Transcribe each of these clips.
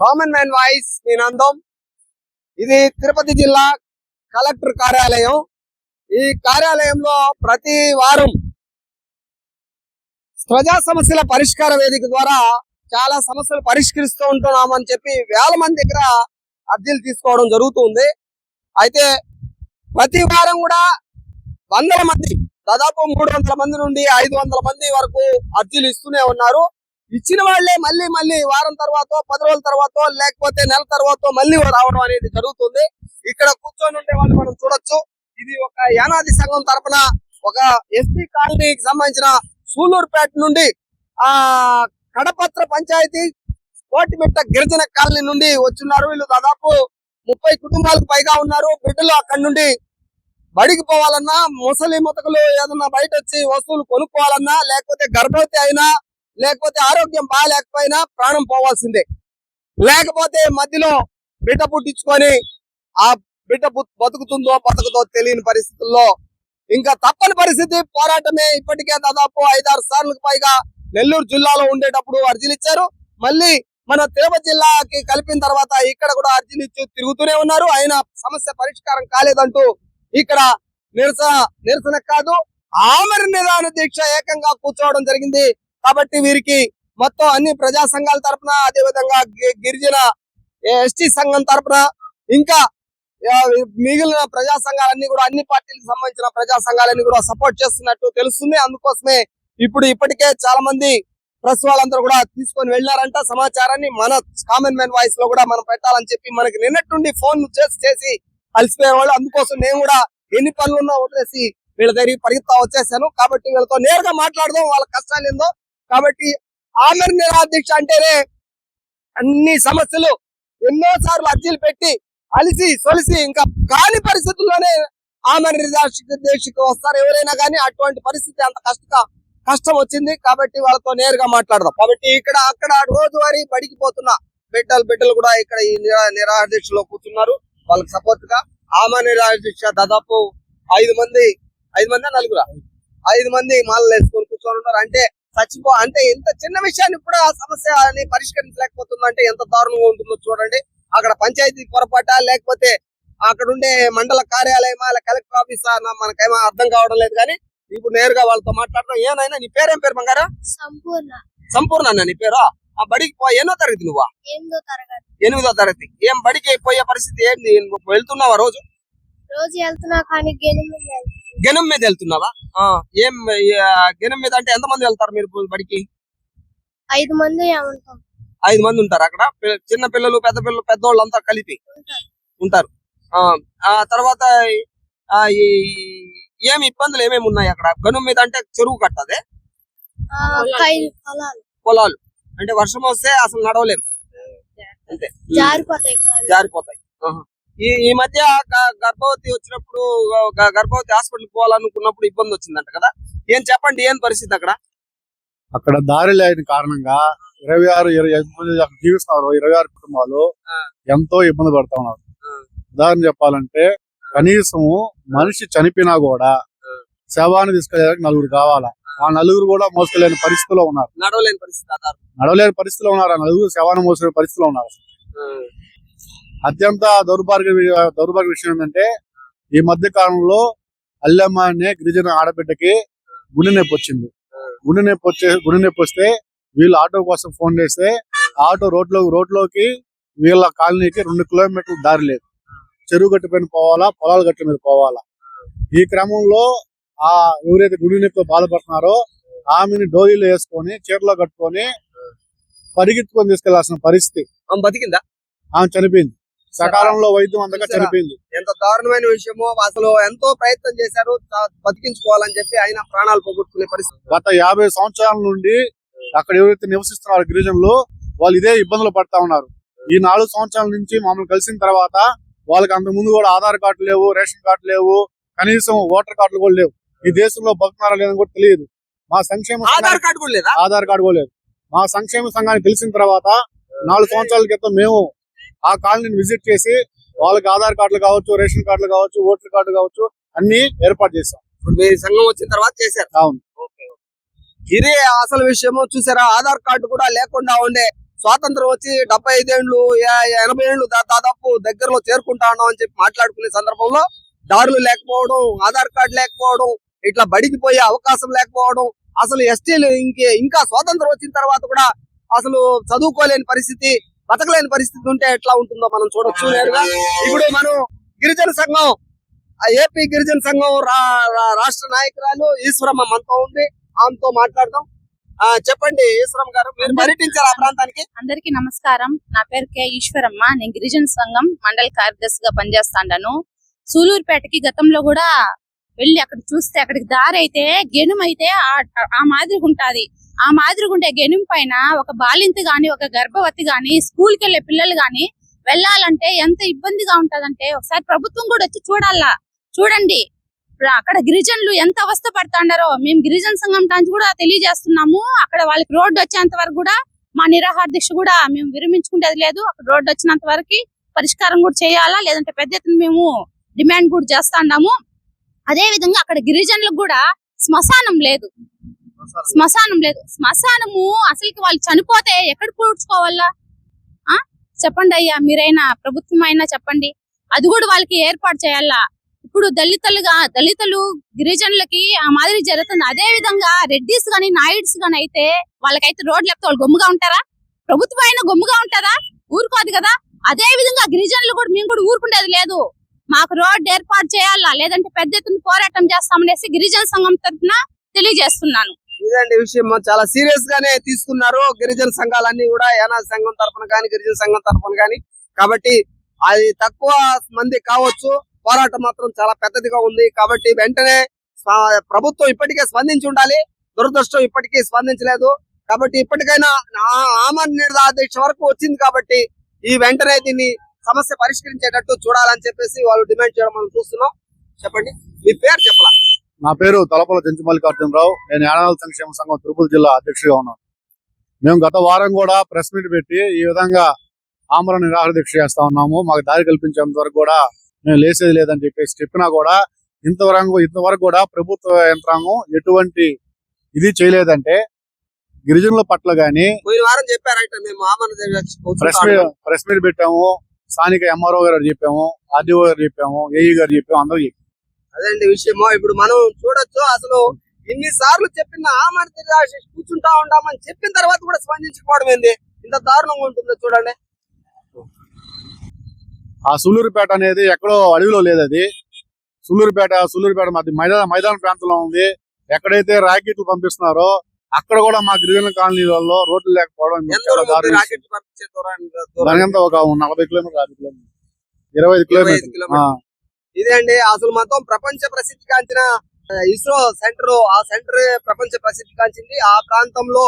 Common man voice మీ నందం ఇది తిరుపతి జిల్లా కలెక్టర్ కార్యాలయం. ఈ కార్యాలయంలో ప్రతి వారం ప్రజా సమస్యల పరిష్కార వేదిక ద్వారా చాలా సమస్యలు పరిష్కరిస్తూ ఉంటున్నామని చెప్పి వేల మంది దగ్గర అర్జీలు తీసుకోవడం జరుగుతుంది. అయితే ప్రతి వారం కూడా వందల మంది దాదాపు మూడు వందల మంది నుండి ఐదు వందల మంది వరకు అర్జీలు ఇస్తూనే ఉన్నారు. ఇచ్చిన వాళ్ళే మళ్ళీ మళ్ళీ వారం తర్వాత పది రోజుల తర్వాత లేకపోతే నెల తర్వాత మళ్ళీ రావడం అనేది జరుగుతుంది. ఇక్కడ కూర్చొని ఉండే వాళ్ళు మనం చూడొచ్చు. ఇది ఒక యానాది సంఘం తరపున ఒక ఎస్పీ కాలనీకి సంబంధించిన సూలూరుపేట నుండి ఆ కడపత్ర పంచాయతీ కోటిమిట్ట గిరిజన కాలనీ నుండి వచ్చున్నారు వీళ్ళు దాదాపు ముప్పై కుటుంబాలకు పైగా ఉన్నారు. బిడ్డలు అక్కడి నుండి బడికి పోవాలన్నా ముసలి ముతకలు ఏదన్నా బయట వచ్చి వస్తువులు కొనుక్కోవాలన్నా లేకపోతే గర్భవతి అయినా లేకపోతే ఆరోగ్యం బాగాలేకపోయినా ప్రాణం పోవాల్సిందే. లేకపోతే మధ్యలో బిడ్డ పుట్టించుకొని ఆ బిడ్డ బతుకుతుందో బతుకుతో తెలియని పరిస్థితుల్లో ఇంకా తప్పని పరిస్థితి పోరాటమే ఇప్పటికే దాదాపు ఐదారు సార్లకు పైగా నెల్లూరు జిల్లాలో ఉండేటప్పుడు అర్జీలు ఇచ్చారు. మళ్ళీ మన తిరుపతి జిల్లాకి కలిపిన తర్వాత ఇక్కడ కూడా అర్జీలు ఇచ్చి తిరుగుతూనే ఉన్నారు. అయినా సమస్య పరిష్కారం కాలేదంటూ ఇక్కడ నిరసన నిరసన కాదు. ఆమరణ నిదాన దీక్ష ఏకంగా కూర్చోవడం జరిగింది. కాబట్టి వీరికి మొత్తం అన్ని ప్రజా సంఘాల తరపున అదే విధంగా గి- గిరిజన ఎస్టీ సంఘం తరపున ఇంకా మిగిలిన ప్రజా సంఘాలన్నీ కూడా అన్ని పార్టీలకు సంబంధించిన ప్రజా సంఘాలన్నీ కూడా సపోర్ట్ చేస్తున్నట్టు తెలుస్తుంది. అందుకోసమే ఇప్పుడు ఇప్పటికే చాలా మంది ప్రెస్ వాళ్ళందరూ కూడా తీసుకొని వెళ్ళారంట. సమాచారాన్ని మన కామన్ మ్యాన్ వాయిస్లో కూడా మనం పెట్టాలని చెప్పి మనకి నిన్నట్టుండి ఫోన్ చేసి చేసి అలసిపోయేవాళ్ళు అందుకోసం నేను కూడా ఎన్ని పనులు ఉన్నా వదిలేసి వీళ్ళ దగ్గరికి పరిగెత్తా వచ్చేసాను. కాబట్టి వీళ్ళతో నేరుగా మాట్లాడదాం. వాళ్ళ కష్టాలు ఏందో కాబట్టి ఆమె నిరాధ్యక్ష అంటేనే అన్ని సమస్యలు ఎన్నో సార్లు అర్జీలు పెట్టి అలిసి సొలిసి ఇంకా కాని పరిస్థితుల్లోనే ఆమె నిరాధ్యక్షకు వస్తారు. ఎవరైనా కానీ అటువంటి పరిస్థితి అంత కష్ట కష్టం వచ్చింది కాబట్టి వాళ్ళతో నేరుగా మాట్లాడదాం. కాబట్టి ఇక్కడ అక్కడ రోజువారీ బడికి పోతున్న బిడ్డలు బిడ్డలు కూడా ఇక్కడ ఈ నిరా కూర్చున్నారు. వాళ్ళకి సపోర్ట్గా ఆమె నిరాధ్యక్ష దాదాపు ఐదు మంది ఐదు మంది నలుగురా? ఐదు మంది మాలలు వేసుకొని కూర్చొని ఉన్నారు. అంటే చచ్చిపో అంటే ఎంత చిన్న విషయాన్ని కూడా ఆ సమస్యని పరిష్కరించలేకపోతుందంటే ఎంత దారుణంగా ఉంటుందో చూడండి. అక్కడ పంచాయతీ పొరపాట లేకపోతే అక్కడ ఉండే మండల కార్యాలయమా కలెక్టర్ ఆఫీసా మనకేమో అర్థం కావడం లేదు కానీ ఇప్పుడు నేరుగా వాళ్ళతో మాట్లాడడం ఏనైనా నీ పేరేం పేరు బంగారా? సంపూర్ణ. సంపూర్ణ అన్న నీ పేరు? ఆ బడికి పో ఎన్నో తరగతి నువ్వా? ఎనిమిదో తరగతి. ఎనిమిదో తరగతి. ఏం బడికి పోయే పరిస్థితి ఏంది నువ్వు వెళ్తున్నావా రోజు? రోజు వెళ్తున్నా కానీ గెలిమి. గెనం మీద వెళ్తున్నావా? ఏం గెనం మీద అంటే ఎంత మంది వెళ్తారు మీరు బడికి? ఐదు మంది ఐదు మంది ఉంటారు అక్కడ? చిన్న పిల్లలు పెద్ద పిల్లలు పెద్దోళ్ళు అంతా కలిపి ఉంటారు. ఆ, ఆ తర్వాత ఆ, ఈ ఏమి ఇబ్బందులు ఏమేమి ఉన్నాయి అక్కడ? గనుం మీద అంటే చెరువు కట్టదే? పొలాలు. అంటే వర్షం వస్తే అసలు నడవలేము అంతే జారిపోతాయి. జారిపోతాయి. ఈ ఈ మధ్య గర్భవతి వచ్చినప్పుడు గర్భవతి హాస్పిటల్ పోవాలనుకున్నప్పుడు ఇబ్బంది వచ్చిందంట కదా? ఏం చెప్పండి ఏం పరిస్థితి అక్కడ? అక్కడ దారి లేని కారణంగా ఇరవై ఆరు ఇరవై జీవిస్తున్నారు. ఇరవై ఆరు కుటుంబాలు. ఎంతో ఇబ్బంది పడతా ఉన్నారు. ఉదాహరణ చెప్పాలంటే కనీసము మనిషి చనిపోయినా కూడా. శవాన్ని తీసుకెళ్ళడానికి నలుగురు కావాలా? ఆ నలుగురు కూడా మోసుకెళ్ళని పరిస్థితిలో ఉన్నారు. నడవలేని పరిస్థితి నడవలేని పరిస్థితిలో ఉన్నారు. ఆ నలుగురు శవాన్ని మోసే పరిస్థితిలో ఉన్నారు. అత్యంత దౌర్భాగ్య దౌర్భాగ్య విషయం ఏంటంటే ఈ మధ్య కాలంలో అల్లెమ్మ అనే గిరిజన ఆడబిడ్డకి గుండె నొప్పి వచ్చింది. గుండె నొప్పి వచ్చే గుండె నొప్పి వస్తే వీళ్ళు ఆటో కోసం ఫోన్ చేస్తే ఆటో రోడ్లో రోడ్లోకి వీళ్ళ కాలనీకి రెండు కిలోమీటర్ల దారి లేదు. చెరువు గట్టు పైన పోవాలా పొలాల గట్టు మీద పోవాలా? ఈ క్రమంలో ఆ ఎవరైతే గుడి నొప్పితో బాధపడుతున్నారో ఆమెని డోరీలో వేసుకొని చీరలో కట్టుకొని పరిగెత్తుకొని తీసుకెళ్ళాల్సిన పరిస్థితి. ఆమె బతికిందా? ఆమె చనిపోయింది. సకాలంలో వైద్యం అందక? చనిపోయింది. ఎంత దారుణమైన విషయమో అసలు ఎంతో ప్రయత్నం చేశారు బతికించుకోవాలని చెప్పి ఆయన ప్రాణాలు పోగొట్టుకునే పరిస్థితి. గత యాభై సంవత్సరాల నుండి అక్కడ ఎవరైతే నివసిస్తున్నారో గిరిజనులు వాళ్ళు ఇదే ఇబ్బందులు పడతా ఉన్నారు. ఈ నాలుగు సంవత్సరాల నుంచి మమ్మల్ని కలిసిన తర్వాత వాళ్ళకి అంత ముందు కూడా ఆధార్ కార్డు లేవు రేషన్ కార్డు లేవు కనీసం ఓటర్ కార్డులు కూడా లేవు. ఈ దేశంలో బతుకున్నారా లేదని కూడా తెలియదు. మా సంక్షేమ ఆధార్ కార్డు కూడా లేదా? ఆధార్ కార్డు కూడా లేదు. మా సంక్షేమ సంఘానికి తెలిసిన తర్వాత నాలుగు సంవత్సరాల క్రితం మేము ఆ కాలనీని విజిట్ చేసి వాళ్ళకి ఆధార్ కార్డులు కావచ్చు రేషన్ కార్డులు కావచ్చు ఓటర్ కార్డు కావచ్చు అన్ని ఏర్పాటు చేశాం. ఇప్పుడు మీ సంఘం వచ్చిన తర్వాత చేశారు. అవును. ఇది అసలు విషయము చూసారా? ఆధార్ కార్డు కూడా లేకుండా ఉండే స్వాతంత్రం వచ్చి డెబ్బై ఐదేళ్ళు ఎనభై ఏళ్ళు దాదాపు దగ్గరలో చేరుకుంటా ఉన్నాం అని చెప్పి మాట్లాడుకునే సందర్భంలో దారులు లేకపోవడం ఆధార్ కార్డు లేకపోవడం ఇట్లా బడికి పోయే అవకాశం లేకపోవడం అసలు ఎస్టీలు ఇంకే ఇంకా స్వాతంత్రం వచ్చిన తర్వాత కూడా అసలు చదువుకోలేని పరిస్థితి బతకలేని పరిస్థితి ఉంటే ఎట్లా ఉంటుందో మనం చూడొచ్చు నేరుగా. ఇప్పుడు మనం గిరిజన సంఘం ఆ ఏపీ గిరిజన సంఘం రాష్ట్ర నాయకురాలు ఈశ్వరమ్మ మనతో ఉంది. ఆమెతో మాట్లాడదాం. ఆ, చెప్పండి ఈశ్వరమ్మ గారు మీరు పర్యటించారు ఆ ప్రాంతానికి? అందరికీ నమస్కారం. నా పేరు కే ఈశ్వరమ్మ. నేను గిరిజన సంఘం మండల కార్యదర్శిగా పనిచేస్తాను సూలూరుపేటకి గతంలో కూడా వెళ్ళి అక్కడ చూస్తే అక్కడికి దారి అయితే గెనుమ్ అయితే ఆ- ఆ మాదిరిగా ఉంటది ఆ మాదిరిగుండే ఉండే పైన ఒక బాలింత గాని ఒక గర్భవతి గాని స్కూల్కి వెళ్ళే పిల్లలు గాని వెళ్ళాలంటే ఎంత ఇబ్బందిగా ఉంటదంటే ఒకసారి ప్రభుత్వం కూడా వచ్చి చూడాలా? చూడండి. అక్కడ గిరిజనులు ఎంత అవస్థ పడుతున్నారో మేము గిరిజన సంఘం టాంచి కూడా తెలియజేస్తున్నాము. అక్కడ వాళ్ళకి రోడ్డు వచ్చేంత వరకు కూడా మా నిరాహార దీక్ష కూడా మేము విరమించుకునేది లేదు. అక్కడ రోడ్డు వచ్చినంత వరకు పరిష్కారం కూడా చేయాలా? లేదంటే పెద్ద ఎత్తున మేము డిమాండ్ కూడా చేస్తా ఉన్నాము అదే విధంగా అక్కడ గిరిజనులకు కూడా శ్మశానం లేదు. శ్మశానం. లేదు. శ్మశానము అసలుకి వాళ్ళు చనిపోతే ఎక్కడ పూడ్చుకోవాలా? ఆ? చెప్పండి అయ్యా మీరైనా ప్రభుత్వం అయినా చెప్పండి. అది కూడా వాళ్ళకి ఏర్పాటు చేయాలా? ఇప్పుడు దళితులుగా దళితులు గిరిజనులకి ఆ మాదిరి జరుగుతుంది. అదే విధంగా రెడ్డిస్ గాని నాయుడ్స్ గాని అయితే వాళ్ళకైతే రోడ్లు లేకపోతే వాళ్ళు గమ్ముగా ఉంటారా? ప్రభుత్వం అయినా గమ్ముగా ఉంటారా? ఊరుకోదు కదా? అదే విధంగా గిరిజనులు కూడా మేము కూడా ఊరుకుండేది లేదు. మాకు రోడ్డు ఏర్పాటు చేయాలా? లేదంటే పెద్ద ఎత్తున పోరాటం చేస్తామనేసి గిరిజన సంఘం తరఫున తెలియజేస్తున్నాను. ఇదండి విషయం. చాలా సీరియస్ గానే తీసుకున్నారు. గిరిజన సంఘాలన్నీ కూడా ఏనా సంఘం తరపున కానీ గిరిజన సంఘం తరపున కానీ కాబట్టి అది తక్కువ మంది కావచ్చు. పోరాటం మాత్రం చాలా పెద్దదిగా ఉంది. కాబట్టి వెంటనే ప్రభుత్వం ఇప్పటికే స్పందించి ఉండాలి. దురదృష్టం ఇప్పటికీ స్పందించలేదు. కాబట్టి ఇప్పటికైనా ఆ- ఆమరణ వరకు వచ్చింది కాబట్టి ఈ వెంటనే దీన్ని సమస్య పరిష్కరించేటట్టు చూడాలని చెప్పేసి వాళ్ళు డిమాండ్ చేయడం మనం చూస్తున్నాం. చెప్పండి. మీ పేరు చెప్పలా? నా పేరు తలపల చెంచు మల్లికార్జునరావు. నేను యానాల సంక్షేమ సంఘం తిరుపతి జిల్లా అధ్యక్షుడిగా ఉన్నాను. మేము గత వారం కూడా ప్రెస్ మీట్ పెట్టి ఈ విధంగా ఆమరణ నిరాహార దీక్ష చేస్తా ఉన్నాము. మాకు దారి కల్పించేంత వరకు కూడా మేము లేసేది లేదని చెప్పేసి చెప్పినా కూడా ఇంతవరకు ఇంతవరకు కూడా ప్రభుత్వ యంత్రాంగం ఎటువంటి ఇది చేయలేదంటే గిరిజనుల పట్ల గాని ప్రెస్ ప్రెస్ మీట్ పెట్టాము. స్థానిక ఎంఆర్ఓ గారు చెప్పాము ఆర్డీఓ గారు చెప్పాము ఏఈ గారు చెప్పాము అందరూ చెప్పాము అదండి విషయము ఇప్పుడు మనం చూడొచ్చు. అసలు ఇన్ని సార్లు చెప్పిన ఆమరణ దీక్ష కూర్చుంటా ఉంటామని చెప్పిన తర్వాత కూడా స్పందించకపోవడం ఏంది? ఇంత దారుణంగా ఉంటుందో చూడండి. ఆ సుల్లూరుపేట అనేది ఎక్కడో అడవిలో లేదు అది. సుల్లూరుపేట సుల్లూరుపేట మధ్య మైదాన మైదాన ప్రాంతంలో ఉంది. ఎక్కడైతే రాకెట్లు పంపిస్తున్నారో అక్కడ కూడా మా గిరిజన కాలనీలలో రోడ్లు లేకపోవడం ఒక నలభై కిలోమీటర్ ఇరవై ఐదు కిలోమీటర్. ఇదే అండి. అసలు మొత్తం ప్రపంచ ప్రసిద్ధి కాంచిన ఇస్రో సెంటర్ ఆ సెంటర్ ప్రపంచ ప్రసిద్ధి కాంచింది ఆ ప్రాంతంలో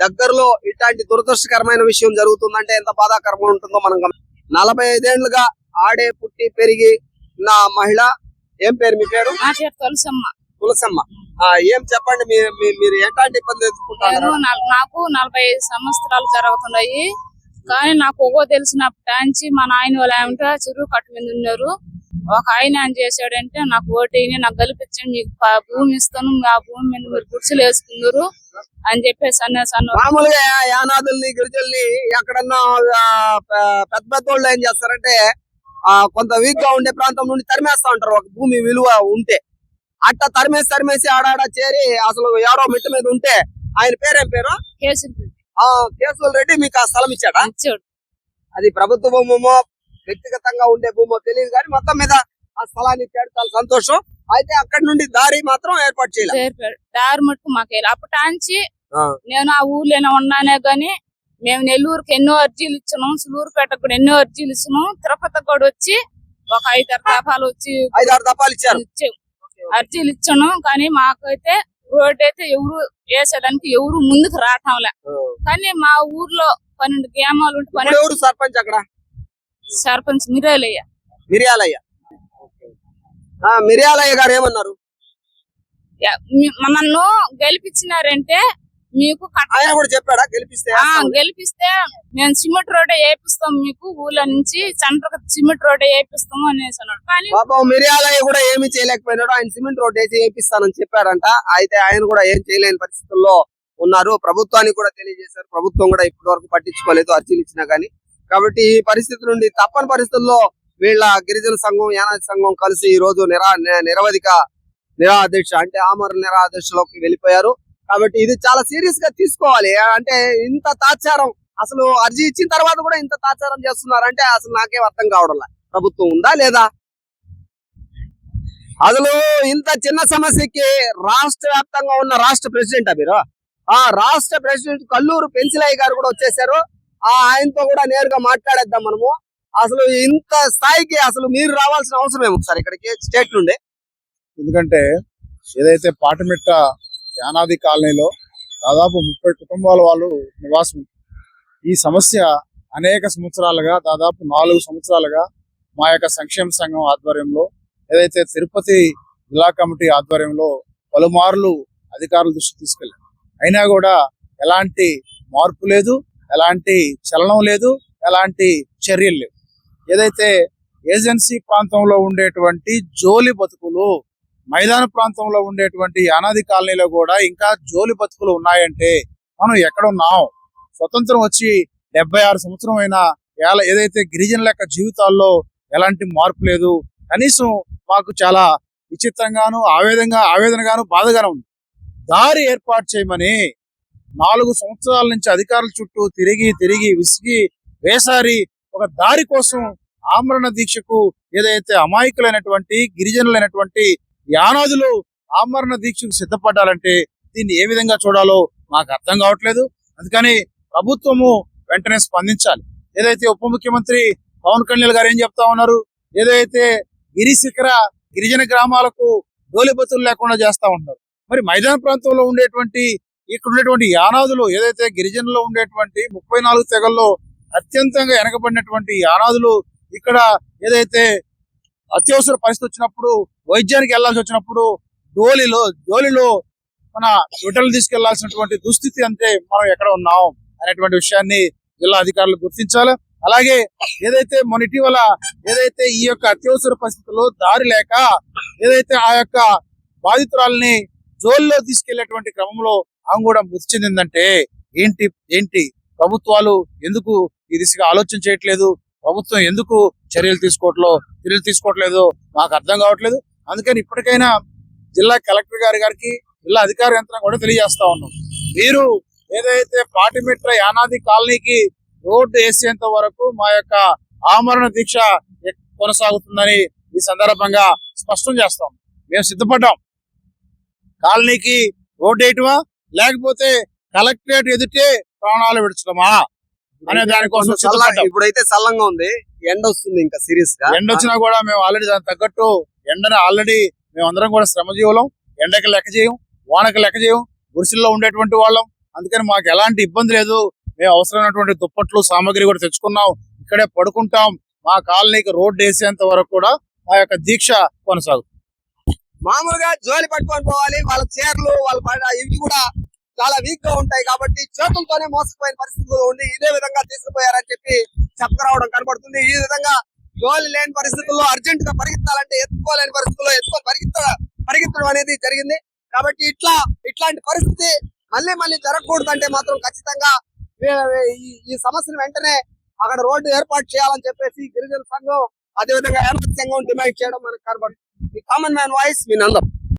దగ్గరలో ఇట్లాంటి దురదృష్టకరమైన విషయం జరుగుతుందంటే ఎంత బాధాకరంగా ఉంటుందో మనం నలభై ఐదేళ్ళుగా ఆడే పుట్టి పెరిగి నా మహిళ ఏం పేరు మీ పేరు? తులసమ్మ. తులసమ్మ. ఆ, ఏం చెప్పండి మీరు ఎట్లాంటి ఇబ్బంది ఎదుర్కొంటారు నాకు నలభై ఐదు సంవత్సరాలు జరుగుతున్నాయి. కానీ నాకు ఒక్కో తెలిసినప్పటి నుంచి మా నాయన వాళ్ళు ఏమంటే చెరువు కట్ట మీద ఉన్నారు. ఒక ఆయన ఏం చేశాడంటే నాకు ఓటేని నాకు గెలిపించండి మీకు భూమి ఇస్తాను ఆ భూమి మీద మీరు గుడిసెలు వేసుకున్నారు అని చెప్పేసి అనేసి అన్నారు. మామూలుగా యానాదుల్ని గిరిజల్ని ఎక్కడన్నా పెద్ద పెద్ద వాళ్ళు ఏం చేస్తారంటే ఆ కొంత వీక్గా ఉండే ప్రాంతం నుండి తరిమేస్తా ఉంటారు. ఒక భూమి విలువ ఉంటే అట్లా తరిమేసి తరిమేసి ఆడాడ చేరి అసలు ఎవరో మిట్ట మీద ఉంటే ఆయన పేరేం పేరు? కేసులు పెట్టి ఆ కేసుల రెడ్డి మీకు ఆ స్థలం ఇచ్చాడా? అది ప్రభుత్వ వ్యక్తిగతంగా ఉండే భూమో తెలియదు కానీ మొత్తం మీద ఆ స్థలాన్ని చాలా సంతోషం. అయితే అక్కడి నుండి దారి మాత్రం ఏర్పాటు చేయాలి దారి మట్టుకు మాకు అప్పటి నుంచి నేను ఆ ఊర్లోనే ఉన్నానే గాని మేము నెల్లూరుకి ఎన్నో అర్జీలు ఇచ్చినాం. సులూరుపేటకు కూడా ఎన్నో అర్జీలు ఇచ్చినాం. తిరుపతికి కూడా వచ్చి ఒక ఐదారు దఫాలు వచ్చి ఐదారు దఫాలు ఇచ్చారు. ఇచ్చాం. అర్జీలు ఇచ్చాను. కానీ మాకైతే రోడ్ అయితే ఎవరు వేసేదానికి ఎవరు ముందుకు రావటంలే కానీ మా ఊర్లో పన్నెండు గ్రామాలు ఉంటే సర్పంచ్ అక్కడ? సర్పంచ్ మిరియాలయ్య. ఆ, మిరియాలయ్య గారు ఏమన్నారు? యా, మీ- నన్ను గెలిపించినారంటే మీకు ఆయన కూడా చెప్పాడా? గెలిపిస్తే? గెలిపిస్తే మేము సిమెంట్ రోడ్ వేపిస్తాం మీకు ఊళ్ళో నుంచి సెంటర్ సిమెంట్ రోడ్ వేపిస్తాము అనేసి అన్నాడు. కానీ పాపం మిరియాలయ్య కూడా ఏమీ చేయలేకపోయినాడు. ఆయన సిమెంట్ రోడ్ వేసి వేపిస్తానని చెప్పారంట. అయితే ఆయన కూడా ఏం చేయలేని పరిస్థితుల్లో ఉన్నారు. ప్రభుత్వానికి కూడా తెలియజేశారు. ప్రభుత్వం కూడా ఇప్పటి వరకు పట్టించుకోలేదు అర్జీలు ఇచ్చినా కానీ. కాబట్టి ఈ పరిస్థితి నుండి తప్పని పరిస్థితుల్లో వీళ్ళ గిరిజన సంఘం యానాది సంఘం కలిసి ఈ రోజు నిరా నిరవధిక నిరాదీక్ష అంటే ఆమర నిరాదీక్షలోకి వెళ్ళిపోయారు. కాబట్టి ఇది చాలా సీరియస్గా తీసుకోవాలి. అంటే ఇంత తాచారం అసలు అర్జీ ఇచ్చిన తర్వాత కూడా ఇంత తాచారం చేస్తున్నారంటే అసలు నాకేం అర్థం కావడం ప్రభుత్వం ఉందా లేదా? అసలు ఇంత చిన్న సమస్యకి రాష్ట్ర వ్యాప్తంగా ఉన్న రాష్ట్ర ప్రెసిడెంట్ మీరు? ఆ రాష్ట్ర ప్రెసిడెంట్ కల్లూరు పెన్సిలయ్య గారు కూడా వచ్చేసారు. ఆ ఆయనతో కూడా నేరుగా మాట్లాడేద్దాం మనము. అసలు ఇంత స్థాయికి అసలు మీరు రావాల్సిన అవసరం ఏమో సార్ ఇక్కడికి? స్టేట్ నుండి? ఎందుకంటే ఏదైతే పాటమిట్ట యానాది కాలనీలో దాదాపు ముప్పై కుటుంబాల వాళ్ళు నివాసం. ఈ సమస్య అనేక సంవత్సరాలుగా దాదాపు నాలుగు సంవత్సరాలుగా మా యొక్క సంక్షేమ సంఘం ఆధ్వర్యంలో ఏదైతే తిరుపతి జిల్లా కమిటీ ఆధ్వర్యంలో పలుమార్లు అధికారుల దృష్టి తీసుకెళ్ళారు అయినా కూడా ఎలాంటి మార్పు లేదు. ఎలాంటి చలనం లేదు ఎలాంటి చర్యలు లేవు. ఏదైతే ఏజెన్సీ ప్రాంతంలో ఉండేటువంటి జోలి బతుకులు మైదాన ప్రాంతంలో ఉండేటువంటి అనాది కాలనీలో కూడా ఇంకా జోలి బతుకులు ఉన్నాయంటే మనం ఎక్కడ ఉన్నాం? స్వతంత్రం వచ్చి డెబ్బై ఆరు సంవత్సరం అయినా ఎలా- ఏదైతే గిరిజనుల యొక్క జీవితాల్లో ఎలాంటి మార్పు లేదు కనీసం మాకు చాలా విచిత్రంగాను ఆవేదంగా ఆవేదనగాను బాధగాను ఉంది. దారి ఏర్పాటు చేయమని నాలుగు సంవత్సరాల నుంచి అధికారుల చుట్టూ తిరిగి తిరిగి విసిగి వేసారి ఒక దారి కోసం ఆమరణ దీక్షకు ఏదైతే అమాయకులైనటువంటి గిరిజనులైనటువంటి యానాదులు ఆమరణ దీక్షకు సిద్ధపడాలంటే దీన్ని ఏ విధంగా చూడాలో మాకు అర్థం కావట్లేదు. అందుకని ప్రభుత్వము వెంటనే స్పందించాలి. ఏదైతే ఉప ముఖ్యమంత్రి పవన్ కళ్యాణ్ గారు ఏం చెప్తా ఉన్నారు? ఏదైతే గిరిశిఖర గిరిజన గ్రామాలకు గోలిబతులు లేకుండా చేస్తా ఉన్నారు. మరి మైదాన ప్రాంతంలో ఉండేటువంటి ఇక్కడ ఉండేటువంటి యానాదులు ఏదైతే గిరిజనులో ఉండేటువంటి ముప్పై నాలుగు తెగల్లో అత్యంతంగా వెనకబడినటువంటి యానాదులు ఇక్కడ ఏదైతే అత్యవసర పరిస్థితి వచ్చినప్పుడు వైద్యానికి వెళ్ళాల్సి వచ్చినప్పుడు డోలిలో డోలిలో మన విటలు తీసుకెళ్ళాల్సినటువంటి దుస్థితి అంటే మనం ఎక్కడ ఉన్నాం అనేటువంటి విషయాన్ని జిల్లా అధికారులు గుర్తించాలి. అలాగే ఏదైతే మన ఇటీవల ఏదైతే ఈ యొక్క అత్యవసర పరిస్థితుల్లో దారి లేక ఏదైతే ఆ యొక్క బాధితురాలని జోల్లో తీసుకెళ్ళేటువంటి క్రమంలో ఆమె కూడా మృతి చెందిందంటే ఏంటి ఏంటి ప్రభుత్వాలు ఎందుకు ఈ దిశగా ఆలోచన చేయట్లేదు? ప్రభుత్వం ఎందుకు చర్యలు తీసుకోవట్లో చర్యలు తీసుకోవట్లేదు మాకు అర్థం కావట్లేదు. అందుకని ఇప్పటికైనా జిల్లా కలెక్టర్ గారి గారికి జిల్లా అధికార యంత్రం కూడా తెలియజేస్తా ఉన్నాం. మీరు ఏదైతే పాటిమిట్ర యానాది కాలనీకి రోడ్డు వేసేంత వరకు మా యొక్క ఆమరణ దీక్ష కొనసాగుతుందని ఈ సందర్భంగా స్పష్టం చేస్తాం. మేము సిద్ధపడ్డాం. కాలనీకి రోడ్డు వేయటమా? లేకపోతే కలెక్టరేట్ ఎదుటే ప్రాణాలు విడచడమా? అనే దానికోసం. ఇప్పుడైతే చల్లంగా ఉంది. ఎండ వస్తుంది ఇంకా సీరియస్గా ఎండ వచ్చినా కూడా మేము ఆల్రెడీ దానికి తగ్గట్టు ఎండని ఆల్రెడీ మేము అందరం కూడా శ్రమజీవులం. ఎండకి లెక్క చేయం వానకి లెక్క చేయం గుడిసెల్లో ఉండేటువంటి వాళ్ళం. అందుకని మాకు ఎలాంటి ఇబ్బంది లేదు. మేము అవసరమైనటువంటి దుప్పట్లు సామాగ్రి కూడా తెచ్చుకున్నాం. ఇక్కడే పడుకుంటాం. మా కాలనీకి రోడ్డు వేసేంత వరకు కూడా మా యొక్క దీక్ష కొనసాగుతుంది మామూలుగా జోలి పట్టుకొని పోవాలి. వాళ్ళ చీరలు వాళ్ళ ఇవి కూడా చాలా వీక్గా ఉంటాయి కాబట్టి చేతులతోనే మోసపోయిన పరిస్థితులు ఉండి ఇదే విధంగా తీసుకుపోయారని చెప్పి చెప్పరావడం కనబడుతుంది. ఈ విధంగా జోలి లేని పరిస్థితుల్లో అర్జెంట్గా పరిగెత్తాలంటే ఎత్తుకోలేని పరిస్థితుల్లో ఎత్తుకొని పరిగెత్త పరిగెత్తడం అనేది జరిగింది. కాబట్టి ఇట్లా ఇట్లాంటి పరిస్థితి మళ్ళీ మళ్ళీ జరగకూడదంటే మాత్రం ఖచ్చితంగా ఈ- సమస్యను వెంటనే అక్కడ రోడ్డు ఏర్పాటు చేయాలని చెప్పేసి గిరిజన సంఘం అదేవిధంగా ఏర్పాటు సంఘం డిమాండ్ చేయడం మనకు కనబడుతుంది. కామన్ మ్యాన్ వాయిస్ మీ నందం.